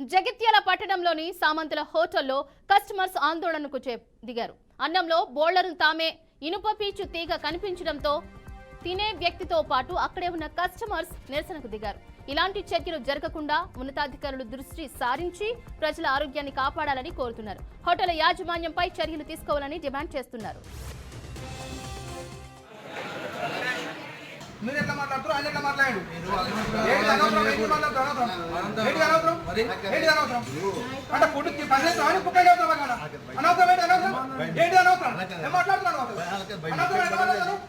జగిత్యాల పట్టణంలోని సామంతుల హోటల్లో కస్టమర్స్ ఆందోళనకు చే- దిగారు. అన్నంలో బోళ్ళను తామే ఇనుప పీచు తీగ కనిపించడంతో తినే వ్యక్తితో పాటు అక్కడే ఉన్న కస్టమర్స్ నిరసనకు దిగారు. ఇలాంటి చర్యలు జరగకుండా ఉన్నతాధికారులు దృష్టి సారించి ప్రజల ఆరోగ్యాన్ని కాపాడాలని కోరుతున్నారు. హోటల్ యాజమాన్యంపై చర్యలు తీసుకోవాలని డిమాండ్ చేస్తున్నారు. మీరు ఎట్లా మాట్లాడుతున్నారు ఆయన ఎట్లా మాట్లాడారు అనవసరం ఏంటి అనవసరం? అనవసరం అనవసరం అంటే ఫుడ్ పని చేస్తాం అని కుక్క కదా అనవసరం ఏంటి? అనవసరం? ఏంటి అనవసరం? ఏం మాట్లాడుతున్నాను అనవసరం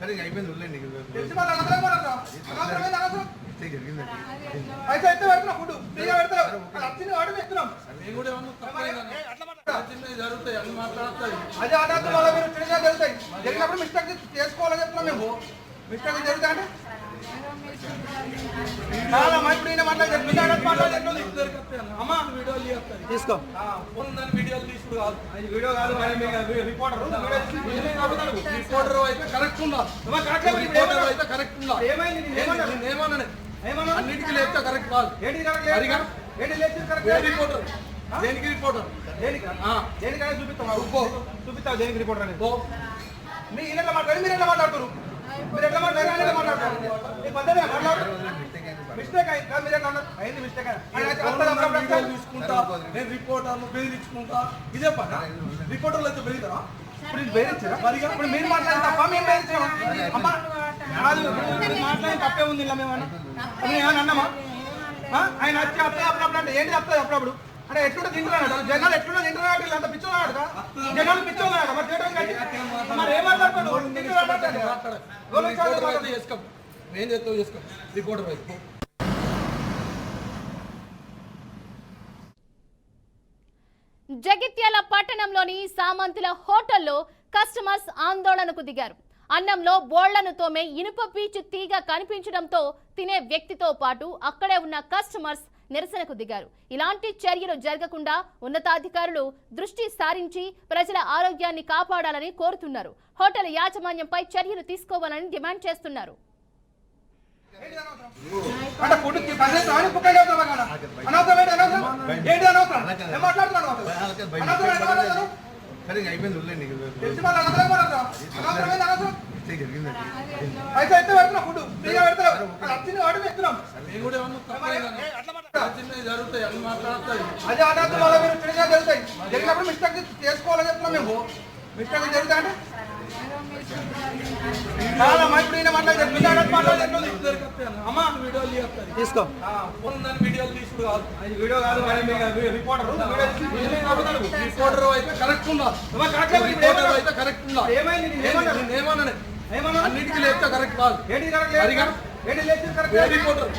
సరే అయిపోయింది వదిలేండి తెలిసి మళ్ళీ అనవసరం అనవసరం అనవసరం? జరిగిందండి పైసా ఎత్తే పెడుతున్నాం ఫుడ్. ఫ్రీగా పెడతారు. వచ్చింది వాడు ఇస్తున్నాం జరుగుతాయి అదే మళ్ళీ మీరు చిన్నగా జరుగుతాయి. జరిగినప్పుడు మిస్టేక్ చేసుకోవాలని చెప్తున్నాం మేము. మిస్టేక్ జరుగుతా అంటే తీసుకో. వీడియోలు తీసుడు కాదు. వీడియో కాదు రిపోర్టర్. రిపోర్టర్ అయితే కరెక్ట్ ఉండాలి. అయితే కరెక్ట్ ఉండాలి. ఏమైంది? నేను ఏమన్నా? నేను ఏమన్నా ఏమన్నా? అన్నిటికీ లేపితే కరెక్ట్ కాదు. ఏంటి కరెక్ట్? ఏంటి ఏ కరెక్ట్ రిపోర్టర్? దేనికి రిపోర్టర్? దేనికి. దేనికైనా చూపిస్తాం. చూపిస్తావు దేనికి రిపోర్టర్ అనేది? మీ మాట్లాడారు మీరు ఎట్లా మాట్లాడుతారు మీరు ఎట్లా మాట్లాడారు మాట్లాడతారు పద్ధతి మిస్టేక్ అయింది. కాదు, మీరు ఎట్లా? అయింది మిస్టేక్ అయింది. తీసుకుంటా నేను రిపోర్టర్ను బెదిరించుకుంటా. ఇదే పని రిపోర్టర్లు అయితే బెదిరితారా? ఇప్పుడు బెదిరించారా? మరిగా ఇప్పుడు మీరు మాట్లాడిన తప్ప మేము బెదిరించామా? అమ్మా, కాదు, మీరు మాట్లాడిన తప్పే ఉంది ఇలా మేము అని. అది మేము ఏమన్నా అన్నామా? ఆయన వచ్చి అప్పుడే అప్పుడప్పుడు అంటే ఏంటి చెప్తాయి అప్పుడప్పుడు? అంటే ఎట్లుంటే తింటున్నాడు? జనాలు ఎట్లుంటే తింటున్నాడు? పిచ్చోన్నాడు కదా జనాలు పిచ్చోన్నాడు మరి చేసుకో ఏం చేస్తావు చేసుకో రిపోర్టర్ అయితే పో. జగిత్యాల పట్టణంలోని సామంతుల హోటల్లో కస్టమర్స్ ఆందోళనకు దిగారు. అన్నంలో బోళ్ళను తోమే ఇనుప పీచు తీగ కనిపించడంతో తినే వ్యక్తితో పాటు అక్కడే ఉన్న కస్టమర్స్ నిరసనకు దిగారు. ఇలాంటి చర్యలు జరగకుండా ఉన్నతాధికారులు దృష్టి సారించి ప్రజల ఆరోగ్యాన్ని కాపాడాలని కోరుతున్నారు. హోటల్ యాజమాన్యంపై చర్యలు తీసుకోవాలని డిమాండ్ చేస్తున్నారు. అంటే ఫుడ్ పని చేస్తాం అని కుక్క చేస్తాం కదా అనవసరం ఏంటి అనవసరం? ఏంటి అనవసరం? ఏం మాట్లాడుతున్నాను అనవసరం అనవసరం ఏంటి మాట్లాడతారు సరే అయిపోయింది వదిలేండి తెలిసి మళ్ళీ అనవసరం మాట్లాడతాం అనవసరం అదే అన్నట్టు మళ్ళీ మీరు చిన్నగా జరుగుతాయి జరిగినప్పుడు మిస్టేక్ చేసుకోవాలని చెప్తున్నాం మేము. మిస్టేక్ జరుగుతా అంటే? చాలా మా ఇప్పుడు ఈయన మాట్లాడి అమ్మా. వీడియోలు తీసుకో ఫోన్ ఉందని వీడియోలు తీసుడు కాదు. అది వీడియో కాదు మరి రిపోర్టర్. రిపోర్టర్ అయితే కరెక్ట్ ఉండాలి. రిపోర్టర్ అయితే కరెక్ట్ ఉండాలి. ఏమైంది? నేను ఏమన్నా? నేను ఏమన్నా? అన్నిటికీ లేపితే కరెక్ట్ కాదు. ఏంటి కరెక్ట్? ఏంటి కరెక్ట్ రిపోర్టర్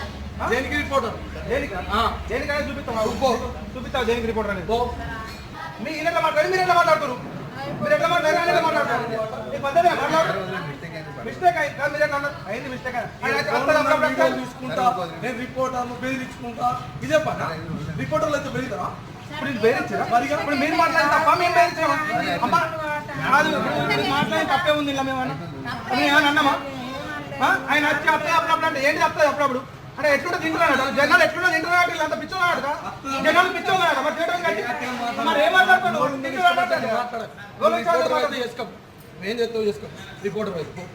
దేనికి రిపోర్టర్ దేనికి? ఆ. దేనికైనా చూపిస్తాం చూపో. చూపిస్తావు దేనికి రిపోర్టర్ అనేది? పో. మీ ఎట్లా మాట్లాడారు మీరు ఎట్లా మాట్లాడుతారు మీరు ఎట్లా మాట్లాడారు ఈ పద్ధతి మాట్లాడు. మిస్టేక్ అయింది. మీరు ఎట్లా అన్నారు? అయింది మిస్టేక్ అయింది. తీసుకుంటా నేను రిపోర్టర్ను బెదిరించుకుంటా ఇదే పని. రిపోర్టర్లు అయితే బెదిరితారా ఇప్పుడు బెదిరించారా? ఇప్పుడు మీరు మాట్లాడిన తప్ప? మేము బెదిరించామా? అమ్మా, కాదు, మాట్లాడిన తప్పే ఉంది ఇలా మేము ఏమన్నా అన్నామా? ఆయన వచ్చి అప్పుడే అంటే ఏంటి చెప్తాయి అప్పుడప్పుడు? అంటే ఎట్లుంటే తింటున్నాడు జనాలు ఎట్లుంటే తింటున్నాడు వీళ్ళంతా పిచ్చోన్నాడు కదా? జనాలు పిచ్చోన్నాడు మరి చేయడం కట్టి మరి ఏం మాట్లాడతాడు తింటూ మాట్లాడతాడు కదా. ఎవరు వచ్చారు రిపోర్టర్ అయితే మాట్లాడు. చేసుకో ఏం చేస్తావు? చేసుకో రిపోర్టర్ అయితే పో.